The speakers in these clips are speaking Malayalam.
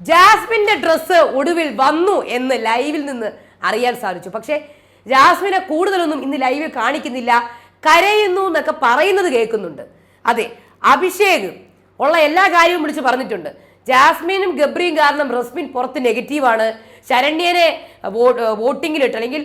ജാസ്മിന്റെ ഡ്രസ്സ് ഒടുവിൽ വന്നു എന്ന് ലൈവിൽ നിന്ന് അറിയാൻ സാധിച്ചു. പക്ഷേ ജാസ്മിനെ കൂടുതലൊന്നും ഇന്ന് ലൈവിൽ കാണിക്കുന്നില്ല. കരയുന്നു എന്നൊക്കെ പറയുന്നത് കേൾക്കുന്നുണ്ട്. അതെ അഭിഷേക് ഉള്ള എല്ലാ കാര്യവും വിളിച്ച് പറഞ്ഞിട്ടുണ്ട്. ജാസ്മിനും ഗബ്രിയും കാരണം റസ്മിൻ പുറത്ത് നെഗറ്റീവാണ്. ശരണ്യനെ വോട്ടിങ്ങിലിട്ട് അല്ലെങ്കിൽ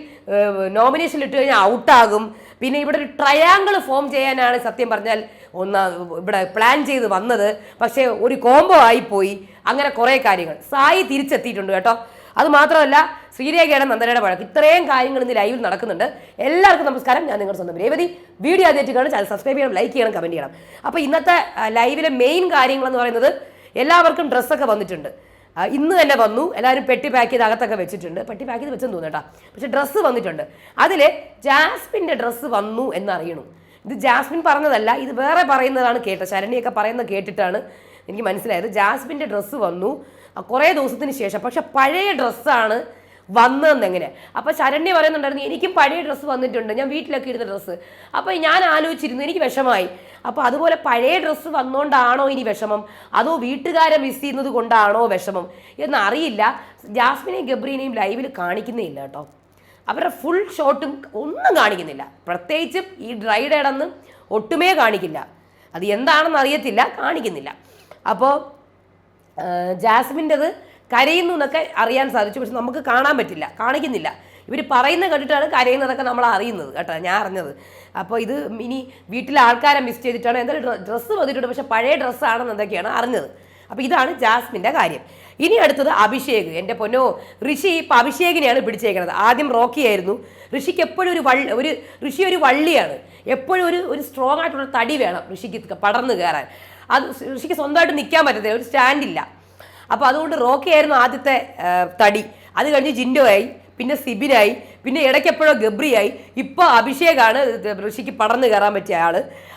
നോമിനേഷനിൽ ഇട്ട് കഴിഞ്ഞാൽ ഔട്ടാകും. പിന്നെ ഇവിടെ ഒരു ട്രയാങ്കിൾ ഫോം ചെയ്യാനാണ് സത്യം പറഞ്ഞാൽ ഒന്ന് ഇവിടെ പ്ലാൻ ചെയ്ത് വന്നത്. പക്ഷേ ഒരു കോംബോ ആയിപ്പോയി. അങ്ങനെ കുറേ കാര്യങ്ങൾ. സായി തിരിച്ചെത്തിയിട്ടുണ്ട് കേട്ടോ. അത് മാത്രമല്ല ശ്രീരേഖയുടെ നന്ദനയുടെ വഴക്ക് ഇത്രയും കാര്യങ്ങൾ ഇന്ന് ലൈവിൽ നടക്കുന്നുണ്ട്. എല്ലാവർക്കും നമസ്കാരം. ഞാൻ നിങ്ങളുടെ സ്വന്തം രേവതി. വീഡിയോ ആദ്യമായിട്ട് കാണും ചാനൽ സബ്സ്ക്രൈബ് ചെയ്യണം ലൈക്ക് ചെയ്യണം കമന്റ് ചെയ്യണം. അപ്പോൾ ഇന്നത്തെ ലൈവിലെ മെയിൻ കാര്യങ്ങളെന്ന് പറയുന്നത് എല്ലാവർക്കും ഡ്രസ്സൊക്കെ വന്നിട്ടുണ്ട്. ഇന്ന് തന്നെ വന്നു. എല്ലാവരും പെട്ടി പാക്ക് ചെയ്ത് അകത്തൊക്കെ വെച്ചിട്ടുണ്ട്. പെട്ടി പാക്ക് ചെയ്ത് വെച്ചെന്ന് തോന്നുന്നു കേട്ടോ. പക്ഷെ ഡ്രസ്സ് വന്നിട്ടുണ്ട്. അതിൽ ജാസ്മിന്റെ ഡ്രസ്സ് വന്നു എന്നറിയണം. ഇത് ജാസ്മിൻ പറഞ്ഞതല്ല ഇത് വേറെ പറയുന്നതാണ് കേട്ടത് ശരണിയൊക്കെ പറയുന്നത് കേട്ടിട്ടാണ് എനിക്ക് മനസ്സിലായത്. ജാസ്മിന്റെ ഡ്രസ്സ് വന്നു. കുറേ ദിവസത്തിന് ശേഷം. പക്ഷെ പഴയ ഡ്രസ്സാണ് വന്നതെന്ന് എങ്ങനെ? അപ്പോൾ ശരണ്യ പറയുന്നുണ്ടായിരുന്നു എനിക്കും പഴയ ഡ്രസ്സ് വന്നിട്ടുണ്ട്. ഞാൻ വീട്ടിലൊക്കെ ഇടുന്ന ഡ്രസ്സ് അപ്പോൾ ഞാൻ ആലോചിച്ചിരുന്നു എനിക്ക് വിഷമായി അപ്പോൾ അതുപോലെ പഴയ ഡ്രസ്സ് വന്നുകൊണ്ടാണോ ഇനി വിഷമം? അതോ വീട്ടുകാരെ മിസ് ചെയ്യുന്നത് കൊണ്ടാണോ വിഷമം? എന്നറിയില്ല. ജാസ്മിനെയും ഗബ്രീനെയും ലൈവിൽ കാണിക്കുന്നേ ഇല്ല കേട്ടോ. അവരുടെ ഫുൾ ഷോട്ടും ഒന്നും കാണിക്കുന്നില്ല. പ്രത്യേകിച്ചും ഈ ഡ്രൈഡ് ഇടന്ന് ഒട്ടുമേ കാണിക്കില്ല. അത് എന്താണെന്ന് അറിയത്തില്ല കാണിക്കുന്നില്ല. അപ്പോൾ ജാസ്മിന്റെത് കരയുന്നു എന്നൊക്കെ അറിയാൻ സാധിച്ചു. പക്ഷെ നമുക്ക് കാണാൻ പറ്റില്ല. കാണിക്കുന്നില്ല. ഇവർ പറയുന്ന കേട്ടിട്ടാണ് കരയുന്നതൊക്കെ നമ്മൾ അറിയുന്നത് കേട്ടോ ഞാൻ അറിഞ്ഞത്. അപ്പോൾ ഇത് ഇനി വീട്ടിലെ ആൾക്കാരെ മിസ് ചെയ്തിട്ടാണ്. എന്തായാലും ഡ്രസ്സ് വന്നിട്ടുണ്ട് പക്ഷേ പഴയ ഡ്രസ്സാണെന്ന് എന്തൊക്കെയാണ് അറിഞ്ഞത്. അപ്പോൾ ഇതാണ് ജാസ്മിന്റെ കാര്യം. ഇനി അടുത്തത് അഭിഷേക്. എന്റെ പൊന്നോ ഋഷി ഇപ്പം അഭിഷേകിനെയാണ് പിടിച്ചേക്കുന്നത് ആദ്യം റോക്കി ആയിരുന്നു. ഋഷിക്ക് എപ്പോഴും ഒരു വള്ളി ഒരു ഋഷി ഒരു വള്ളിയാണ്. എപ്പോഴും ഒരു ഒരു സ്ട്രോങ് ആയിട്ടുള്ള തടി വേണം ഋഷിക്ക് പടർന്നു കയറാൻ അത് ഋഷിക്ക് സ്വന്തമായിട്ട് നിൽക്കാൻ പറ്റത്തില്ല. ഒരു സ്റ്റാൻഡില്ല അപ്പോൾ അതുകൊണ്ട് റോക്കി ആയിരുന്നു ആദ്യത്തെ തടി. അത് കഴിഞ്ഞ് ജിൻഡോ ആയി. പിന്നെ സിബിനായി പിന്നെ ഇടയ്ക്ക് എപ്പോഴോ ഗബ്രിയായി. ഇപ്പോൾ അഭിഷേകാണ് ഋഷിക്ക് പടർന്നു കയറാൻ പറ്റിയ ആൾ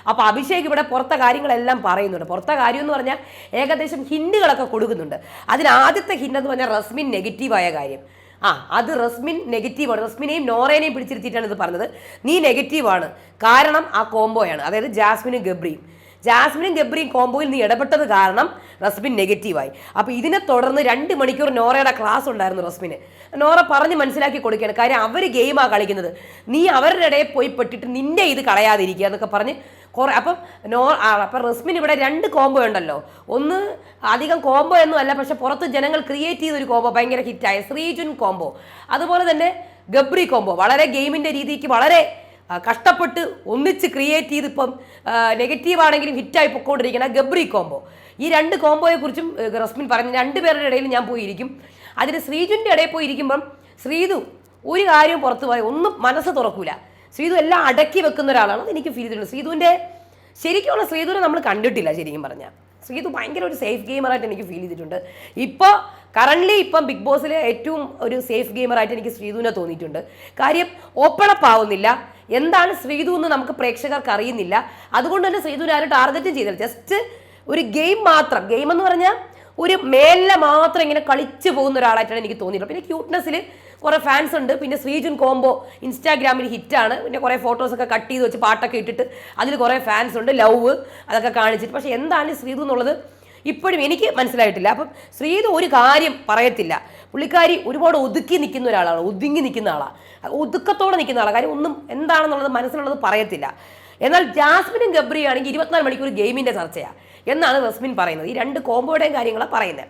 അപ്പോൾ അഭിഷേക് ഇവിടെ പുറത്തെ കാര്യങ്ങളെല്ലാം പറയുന്നുണ്ട്. പുറത്തെ കാര്യം എന്ന് പറഞ്ഞാൽ ഏകദേശം ഹിന്നുകളൊക്കെ കൊടുക്കുന്നുണ്ട്. അതിൽ ആദ്യത്തെ എന്ന് പറഞ്ഞാൽ റസ്മിൻ നെഗറ്റീവായ കാര്യം. ആ അത് റസ്മിൻ നെഗറ്റീവാണ്. റസ്മിനെയും നോറേനെയും പിടിച്ചിരുത്തിയിട്ടാണ് ഇത് പറഞ്ഞത്. നീ നെഗറ്റീവാണ്. കാരണം ആ കോംബോയാണ് അതായത് ജാസ്മിനും ഗബ്രിയും. ജാസ്മിനും ഗബ്രിയും കോംബോയിൽ നീ ഇടപെട്ടത് കാരണം റസ്മിൻ നെഗറ്റീവായി. അപ്പോൾ ഇതിനെ തുടർന്ന് രണ്ട് മണിക്കൂർ നോറയുടെ ക്ലാസ് ഉണ്ടായിരുന്നു റസ്മിന് നോറ പറഞ്ഞ് മനസ്സിലാക്കി കൊടുക്കുകയാണ് കാര്യം അവർ ഗെയിമാണ് കളിക്കുന്നത്. നീ അവരുടെ ഇടയിൽ പോയി പെട്ടിട്ട് നിന്റെ ഇത് കളയാതിരിക്കുക എന്നൊക്കെ പറഞ്ഞ് കുറേ അപ്പം നോ അപ്പം റസ്മിൻ ഇവിടെ രണ്ട് കോംബോ ഉണ്ടല്ലോ. ഒന്ന് അധികം കോംബോ ഒന്നും അല്ല പക്ഷെ പുറത്ത് ജനങ്ങൾ ക്രിയേറ്റ് ചെയ്തൊരു കോംബോ ഭയങ്കര ഹിറ്റായ ശ്രീജുൻ കോംബോ. അതുപോലെ തന്നെ ഗബ്രി കോംബോ വളരെ ഗെയിമിന്റെ രീതിക്ക് വളരെ കഷ്ടപ്പെട്ട് ഒന്നിച്ച് ക്രിയേറ്റ് ചെയ്ത് ഇപ്പം നെഗറ്റീവ് ആണെങ്കിലും ഹിറ്റായി പൊക്കോണ്ടിരിക്കുന്ന ഗബ്രി കോംബോ ഈ രണ്ട് കോംബോയെക്കുറിച്ചും റസ്മിൻ പറഞ്ഞു രണ്ടുപേരുടെ ഇടയിൽ ഞാൻ പോയിരിക്കും. അതിന് ശ്രീജുന്റെ ഇടയിൽ പോയി ഇരിക്കുമ്പം ശ്രീതു ഒരു കാര്യവും പുറത്തു പോയി ഒന്നും മനസ്സ് തുറക്കൂല. ശ്രീതു എല്ലാം അടക്കി വെക്കുന്ന ഒരാളാണ് എനിക്ക് ഫീൽ ചെയ്തിട്ടുണ്ട്. ശ്രീതുവിന്റെ ശരിക്കുള്ള ശ്രീതുവിനെ നമ്മൾ കണ്ടിട്ടില്ല ശരിക്കും പറഞ്ഞാൽ ശ്രീതു ഭയങ്കര ഒരു സേഫ് ഗെയിമറായിട്ട് എനിക്ക് ഫീൽ ചെയ്തിട്ടുണ്ട്. ഇപ്പോൾ കറന്റ്ലി ഇപ്പം ബിഗ് ബോസിലെ ഏറ്റവും ഒരു സേഫ് ഗെയിമറായിട്ട് എനിക്ക് ശ്രീതുവിനെ തോന്നിയിട്ടുണ്ട്. കാര്യം ഓപ്പൺ അപ്പ് ആവുന്നില്ല എന്താണ് ശ്രീതു എന്ന് നമുക്ക് പ്രേക്ഷകർക്ക് അറിയുന്നില്ല. അതുകൊണ്ട് തന്നെ ശ്രീതുവിനെ ആരും ടാർഗറ്റും ചെയ്തില്ല. ജസ്റ്റ് ഒരു ഗെയിം മാത്രം. ഗെയിം എന്ന് പറഞ്ഞാൽ ഒരു മേലെ മാത്രം ഇങ്ങനെ കളിച്ചു പോകുന്ന ഒരാളായിട്ടാണ് എനിക്ക് തോന്നിയിട്ടുള്ളത്. പിന്നെ ക്യൂട്ട്നെസ്സിൽ കുറേ ഫാൻസ് ഉണ്ട്. പിന്നെ ശ്രീജുൻ കോംബോ ഇൻസ്റ്റാഗ്രാമിൽ ഹിറ്റാണ് പിന്നെ കുറേ ഫോട്ടോസൊക്കെ കട്ട് ചെയ്ത് വെച്ച് പാട്ടൊക്കെ ഇട്ടിട്ട് അതിൽ കുറേ ഫാൻസ് ഉണ്ട്. ലവ് അതൊക്കെ കാണിച്ചിട്ട്. പക്ഷേ എന്താണ് ശ്രീതു എന്നുള്ളത് ഇപ്പോഴും എനിക്ക് മനസ്സിലായിട്ടില്ല. അപ്പം ശ്രീതു ഒരു കാര്യം പറയത്തില്ല. പുള്ളിക്കാരി ഒരുപാട് ഒതുക്കി നിൽക്കുന്ന ഒരാളാണ്. ഒതുങ്ങി നിൽക്കുന്ന ആളാണ് ഒതുക്കത്തോടെ നിൽക്കുന്ന ആളാണ് കാര്യം ഒന്നും എന്താണെന്നുള്ളത് മനസ്സിലുള്ളത് പറയത്തില്ല. എന്നാൽ ജാസ്മിനും ഗബ്രിയാണെങ്കിൽ ഇരുപത്തിനാല് മണിക്കൂർ ഗെയിമിന്റെ ചർച്ചയാണ് എന്നാണ് റസ്മിൻ പറയുന്നത്. ഈ രണ്ട് കോംബോയുടെയും കാര്യങ്ങളാണ് പറയുന്നത്.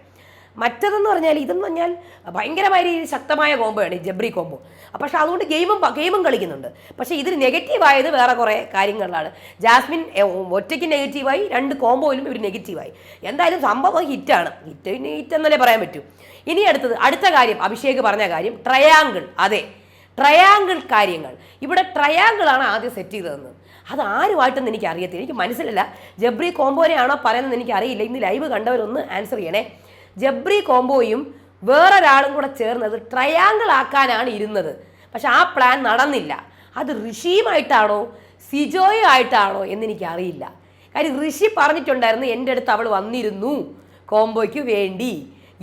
മറ്റതെന്ന് പറഞ്ഞാൽ ഇതെന്ന് പറഞ്ഞാൽ ഭയങ്കരമായ രീതിയിൽ ശക്തമായ കോമ്പോയാണ് ഈ ജബ്രി കോമ്പോ. പക്ഷേ അതുകൊണ്ട് ഗെയിമും ഗെയിമും കളിക്കുന്നുണ്ട്. പക്ഷേ ഇതിൽ നെഗറ്റീവായത് വേറെ കുറേ കാര്യങ്ങളിലാണ്. ജാസ്മിൻ ഒറ്റയ്ക്ക് നെഗറ്റീവായി രണ്ട് കോമ്പോയിലും ഇവർ നെഗറ്റീവായി എന്തായാലും സംഭവം ഹിറ്റാണ്. ഹിറ്റ് ഹിറ്റ് എന്നല്ലേ പറയാൻ പറ്റൂ. ഇനി അടുത്തത് അടുത്ത കാര്യം അഭിഷേക് പറഞ്ഞ കാര്യം ട്രയാങ്കിൾ അതെ ട്രയാങ്കിൾ കാര്യങ്ങൾ. ഇവിടെ ട്രയാങ്കിൾ ആണ് ആദ്യം സെറ്റ് ചെയ്തതെന്ന്. അത് ആരുമായിട്ടെന്ന് എനിക്ക് അറിയത്തില്ല എനിക്ക് മനസ്സിലല്ല. ജബ്രി കോമ്പോനെയാണോ പറയുന്നത് എനിക്ക് അറിയില്ല ഇന്ന് ലൈവ് കണ്ടവരൊന്ന് ആൻസർ ചെയ്യണേ. ജബ്രി കോംബോയും വേറൊരാളും കൂടെ ചേർന്നത് ട്രയാങ്കിൾ ആക്കാനാണ് ഇരുന്നത്. പക്ഷെ ആ പ്ലാൻ നടന്നില്ല. അത് ഋഷിയുമായിട്ടാണോ സിജോയുമായിട്ടാണോ എന്നെനിക്ക് അറിയില്ല കാര്യം ഋഷി പറഞ്ഞിട്ടുണ്ടായിരുന്നു എന്റെ അടുത്ത് അവൾ വന്നിരുന്നു കോംബോയ്ക്ക് വേണ്ടി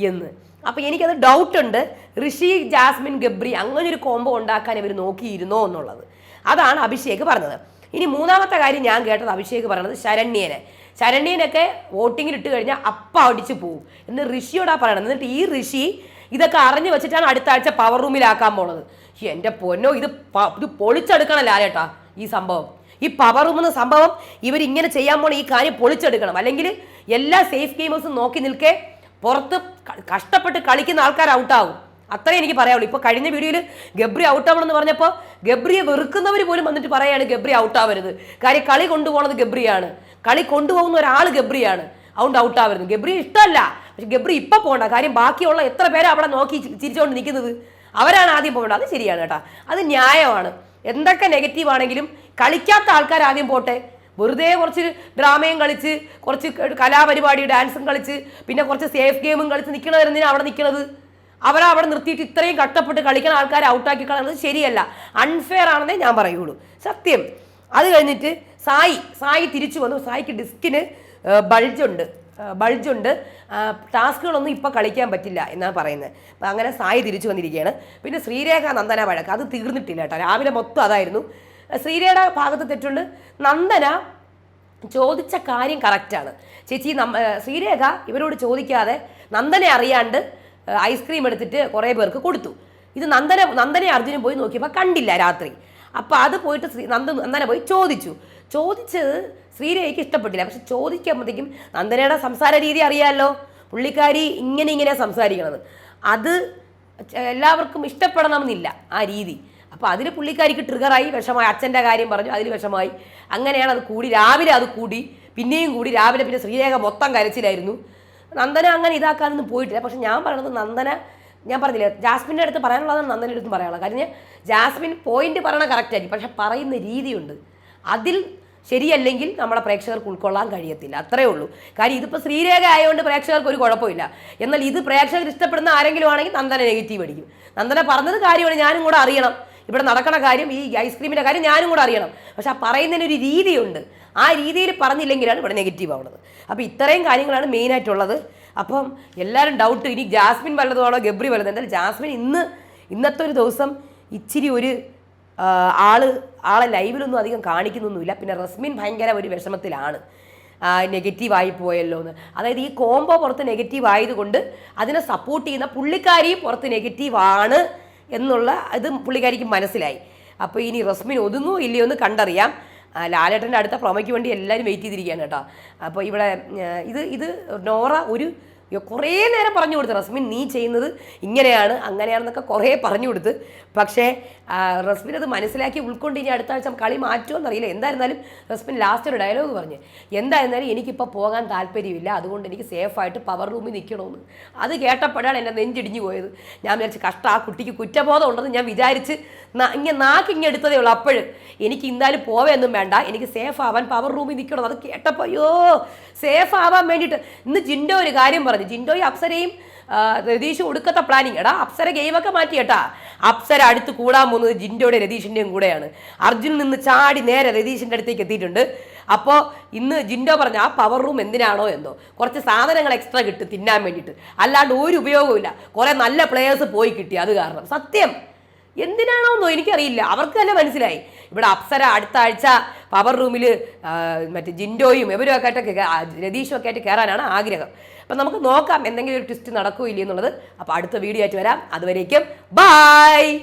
എന്ന്. അപ്പോൾ എനിക്കത് ഡൗട്ടുണ്ട് ഋഷി ജാസ്മിൻ ഗബ്രി അങ്ങനെ ഒരു കോംബോ ഉണ്ടാക്കാൻ ഇവർ നോക്കിയിരുന്നോ എന്നുള്ളത്. അതാണ് അഭിഷേക് പറഞ്ഞത്. ഇനി മൂന്നാമത്തെ കാര്യം ഞാൻ കേട്ടത് അഭിഷേക് പറഞ്ഞത് ശരണ്യനെ. ശരണ്യനൊക്കെ വോട്ടിങ്ങിൽ ഇട്ട് കഴിഞ്ഞാൽ അപ്പം അടിച്ചു പോവും. എന്ന് ഋഷിയോടാ പറയണം എന്നിട്ട് ഈ ഋഷി ഇതൊക്കെ അറിഞ്ഞു വെച്ചിട്ടാണ് അടുത്ത ആഴ്ച പവർ റൂമിലാക്കാൻ പോണത്. എന്റെ പൊന്നോ ഇത് ഇത് പൊളിച്ചെടുക്കണം ലാലേട്ടാ ഈ സംഭവം? ഈ പവർ റൂം എന്ന സംഭവം ഇവരിങ്ങനെ ചെയ്യാൻ പോണ ഈ കാര്യം പൊളിച്ചെടുക്കണം. അല്ലെങ്കിൽ എല്ലാ സേഫ് ഗെയിമേഴ്സും നോക്കി നിൽക്കെ പുറത്ത് കഷ്ടപ്പെട്ട് കളിക്കുന്ന ആൾക്കാർ ഔട്ടാവും അത്രേ എനിക്ക് പറയാവുള്ളൂ. ഇപ്പോൾ കഴിഞ്ഞ വീഡിയോയിൽ ഗബ്രി ഔട്ടാവണമെന്ന് പറഞ്ഞപ്പോൾ ഗബ്രിയെ വെറുക്കുന്നവർ പോലും വന്നിട്ട് പറയാണ് ഗബ്രി ഔട്ടാവരുത് കാര്യം കളി കൊണ്ടുപോകുന്നത് ഗബ്രിയാണ്. കളി കൊണ്ടുപോകുന്ന ഒരാൾ ഗബ്രിയാണ്. അതുകൊണ്ട് ഔട്ടാവരുന്നു ഗബ്രി ഇഷ്ടമല്ല. പക്ഷെ ഗബ്രി ഇപ്പം പോകണ്ട. കാര്യം ബാക്കിയുള്ള എത്ര പേരാ അവിടെ നോക്കി ചിരിച്ചുകൊണ്ട് നിൽക്കുന്നത്? അവരാണ് ആദ്യം പോകേണ്ടത്. അത് ശരിയാണ് കേട്ടോ. അത് ന്യായമാണ്. എന്തൊക്കെ നെഗറ്റീവ് ആണെങ്കിലും കളിക്കാത്ത ആൾക്കാർ ആദ്യം പോട്ടെ. വെറുതെ കുറച്ച് ഡ്രാമയും കളിച്ച് കുറച്ച് കലാപരിപാടി ഡാൻസും കളിച്ച് പിന്നെ കുറച്ച് സേഫ് ഗെയിമും കളിച്ച് നിൽക്കണവരെന്തിനാ അവിടെ നിൽക്കുന്നത്? അവരെ അവിടെ നിർത്തിയിട്ട് ഇത്രയും കഷ്ടപ്പെട്ട് കളിക്കുന്ന ആൾക്കാരെ ഔട്ടാക്കി കളയുന്നത് ശരിയല്ല. അൺഫെയർ ആണെന്നേ ഞാൻ പറയുള്ളൂ. സത്യം. അത് കഴിഞ്ഞിട്ട് സായി സായി തിരിച്ചു വന്നു. സായിക്ക് ഡിസ്കിന് ബൾജുണ്ട്. ബൾജുണ്ട്. ടാസ്കുകളൊന്നും ഇപ്പോൾ കളിക്കാൻ പറ്റില്ല എന്നാണ് പറയുന്നത് അപ്പം അങ്ങനെ സായി തിരിച്ചു വന്നിരിക്കുകയാണ്. പിന്നെ ശ്രീരേഖ നന്ദന വഴക്ക്. അത് തീർന്നിട്ടില്ല കേട്ടോ. രാവിലെ മൊത്തം അതായിരുന്നു. ശ്രീരേഖയുടെ ഭാഗത്ത് തെറ്റുണ്ട്. നന്ദന ചോദിച്ച കാര്യം കറക്റ്റാണ് ചേച്ചി നമ്മ ശ്രീരേഖ ഇവരോട് ചോദിക്കാതെ നന്ദനെ അറിയാണ്ട് ഐസ്ക്രീം എടുത്തിട്ട് കുറേ പേർക്ക് കൊടുത്തു. ഇത് നന്ദന നന്ദനെ അർജുനും പോയി നോക്കിയപ്പോൾ കണ്ടില്ല രാത്രി. അപ്പോൾ അത് പോയിട്ട് നന്ദ നന്ദന പോയി ചോദിച്ചു. ചോദിച്ചത് ശ്രീരേഖയ്ക്ക് ഇഷ്ടപ്പെട്ടില്ല. പക്ഷെ ചോദിക്കുമ്പോഴത്തേക്കും നന്ദനയുടെ സംസാര രീതി അറിയാമല്ലോ പുള്ളിക്കാരി ഇങ്ങനെ ഇങ്ങനെ സംസാരിക്കണത്. അത് എല്ലാവർക്കും ഇഷ്ടപ്പെടണമെന്നില്ല ആ രീതി. അപ്പോൾ അതിൽ പുള്ളിക്കാരിക്ക് ട്രിഗറായി വിഷമായി അച്ഛന്റെ കാര്യം പറഞ്ഞു അതിൽ വിഷമായി അങ്ങനെയാണ് അത് കൂടി രാവിലെ അത് കൂടി പിന്നെയും കൂടി രാവിലെ പിന്നെ ശ്രീരേഖ മൊത്തം കരച്ചിലായിരുന്നു. നന്ദന അങ്ങനെ ഇതാക്കാനൊന്നും പോയിട്ടില്ല. പക്ഷെ ഞാൻ പറയണത് നന്ദന ഞാൻ പറഞ്ഞില്ല ജാസ്മിന്റെ അടുത്ത് പറയാനുള്ളതാണ് നന്ദന്റെ അടുത്ത് പറയാനുള്ളത്. കാരണം ജാസ്മിൻ പോയിന്റ് പറയണ കറക്റ്റായിരിക്കും പക്ഷെ പറയുന്ന രീതിയുണ്ട്. അതിൽ ശരിയല്ലെങ്കിൽ നമ്മളെ പ്രേക്ഷകർക്ക് ഉൾക്കൊള്ളാൻ കഴിയത്തില്ല. അത്രേ ഉള്ളൂ. കാര്യം ഇതിപ്പോൾ ശ്രീരേഖ ആയതുകൊണ്ട് പ്രേക്ഷകർക്ക് ഒരു കുഴപ്പമില്ല. എന്നാൽ ഇത് പ്രേക്ഷകർ ഇഷ്ടപ്പെടുന്ന ആരെങ്കിലും ആണെങ്കിൽ നന്ദന നെഗറ്റീവ് അടിക്കും. നന്ദന പറഞ്ഞത് കാര്യമാണ് ഞാനും കൂടെ അറിയണം. ഇവിടെ നടക്കണ കാര്യം ഈ ഐസ്ക്രീമിന്റെ കാര്യം ഞാനും കൂടെ അറിയണം. പക്ഷെ ആ പറയുന്നതിനൊരു രീതിയുണ്ട്. ആ രീതിയിൽ പറഞ്ഞില്ലെങ്കിലാണ് ഇവിടെ നെഗറ്റീവ് ആവുന്നത്. അപ്പോൾ ഇത്രയും കാര്യങ്ങളാണ് മെയിനായിട്ടുള്ളത് അപ്പം എല്ലാവരും ഡൗട്ട് ഇനി ജാസ്മിൻ വല്ലതുമാണോ ഗബ്രി വല്ലതും? എന്തായാലും ജാസ്മിൻ ഇന്ന് ഇന്നത്തെ ഒരു ദിവസം ഇച്ചിരി ഒരു ആൾ ആളെ ലൈവിലൊന്നും അധികം കാണിക്കുന്നൊന്നുമില്ല. പിന്നെ റസ്മിൻ ഭയങ്കര ഒരു വിഷമത്തിലാണ്. നെഗറ്റീവായി പോയല്ലോ എന്ന് അതായത് ഈ കോംബോ പുറത്ത് നെഗറ്റീവ് ആയതുകൊണ്ട് അതിനെ സപ്പോർട്ട് ചെയ്യുന്ന പുള്ളിക്കാരിയും പുറത്ത് നെഗറ്റീവാണ് എന്നുള്ള ഇത് പുള്ളിക്കാരിക്ക് മനസ്സിലായി. അപ്പോൾ ഇനി റസ്മിൻ ഒതുങ്ങോ ഇല്ലയോ എന്ന് കണ്ടറിയാം. ലാലേട്ടന്റെ അടുത്ത പ്രൊമയ്ക്ക് വേണ്ടി എല്ലാവരും വെയിറ്റ് ചെയ്തിരിക്കുകയാണ് കേട്ടോ. അപ്പോൾ ഇവിടെ ഇത് ഇത് നോറ ഒരു കുറേ നേരം പറഞ്ഞു കൊടുത്ത്. റസ്മിൻ നീ ചെയ്യുന്നത് ഇങ്ങനെയാണ് അങ്ങനെയാണെന്നൊക്കെ കുറേ പറഞ്ഞു കൊടുത്ത്. പക്ഷേ റസ്മിൻ അത് മനസ്സിലാക്കി ഉൾക്കൊണ്ട് ഇനി അടുത്ത ആഴ്ച കളി മാറ്റുമോ അറിയില്ല. എന്തായിരുന്നാലും റസ്മിൻ ലാസ്റ്റ് ഒരു ഡയലോഗ് പറഞ്ഞു എന്തായിരുന്നാലും എനിക്കിപ്പോൾ പോകാൻ താല്പര്യമില്ല. അതുകൊണ്ട് എനിക്ക് സേഫായിട്ട് പവർ റൂമിൽ നിൽക്കണമെന്ന് അത് കേട്ടപ്പോഴാണ് എന്റെ നെഞ്ചിടിഞ്ഞു പോയത്. ഞാൻ വിചാരിച്ചു കഷ്ടം ആ കുട്ടിക്ക് കുറ്റബോധം ഉണ്ടെന്ന് ഞാൻ വിചാരിച്ച് ഇങ്ങനെ നാക്ക് ഇങ്ങനെ എടുത്തതേ ഉള്ളൂ അപ്പോഴും. എനിക്ക് എന്തായാലും പോവേന്നും വേണ്ട. എനിക്ക് സേഫ് ആവാൻ പവർ റൂമിൽ നിൽക്കണം അത് കേട്ടപ്പോൾ അയ്യോ സേഫ് ആവാൻ വേണ്ടിയിട്ട്. ഇന്ന് ജിൻഡോ ഒരു കാര്യം പറഞ്ഞു. ജിൻഡോയും അപ്സരയും രതീഷ് ഒടുക്കത്തെ പ്ലാനിങ് എടാ അപ്സര ഗെയിമൊക്കെ മാറ്റി കേട്ടാ. അപ്സര അടുത്ത് കൂടാൻ പോകുന്നത് ജിൻഡോയുടെ രതീഷിന്റെയും കൂടെയാണ്. അർജുനിൽ നിന്ന് ചാടി നേരെ രതീഷിന്റെ അടുത്തേക്ക് എത്തിയിട്ടുണ്ട്. അപ്പോൾ ഇന്ന് ജിൻഡോ പറഞ്ഞ ആ പവർ റൂം എന്തിനാണോ എന്തോ. കുറച്ച് സാധനങ്ങൾ എക്സ്ട്രാ കിട്ടും തിന്നാൻ വേണ്ടിയിട്ട് അല്ലാണ്ട് ഒരു ഉപയോഗവുമില്ല കുറേ നല്ല പ്ലെയേഴ്സ് പോയി കിട്ടി അത് കാരണം. സത്യം. എന്തിനാണോന്നോ എനിക്കറിയില്ല. അവർക്ക് തന്നെ മനസ്സിലായി. ഇവിടെ അപ്സര അടുത്ത ആഴ്ച പവർ റൂമിൽ മറ്റേ ജിൻഡോയും ഇവരും ഒക്കെ ആയിട്ടൊക്കെ കേ- ആ, രതീഷും ഒക്കെ ആയിട്ട് കയറാനാണ് ആഗ്രഹം. അപ്പം നമുക്ക് നോക്കാം എന്തെങ്കിലും ഒരു ട്വിസ്റ്റ് നടക്കുകയില്ല എന്നുള്ളത്. അപ്പോൾ അടുത്ത വീഡിയോ ആയിട്ട് വരാം. അതുവരേക്കും ബായ്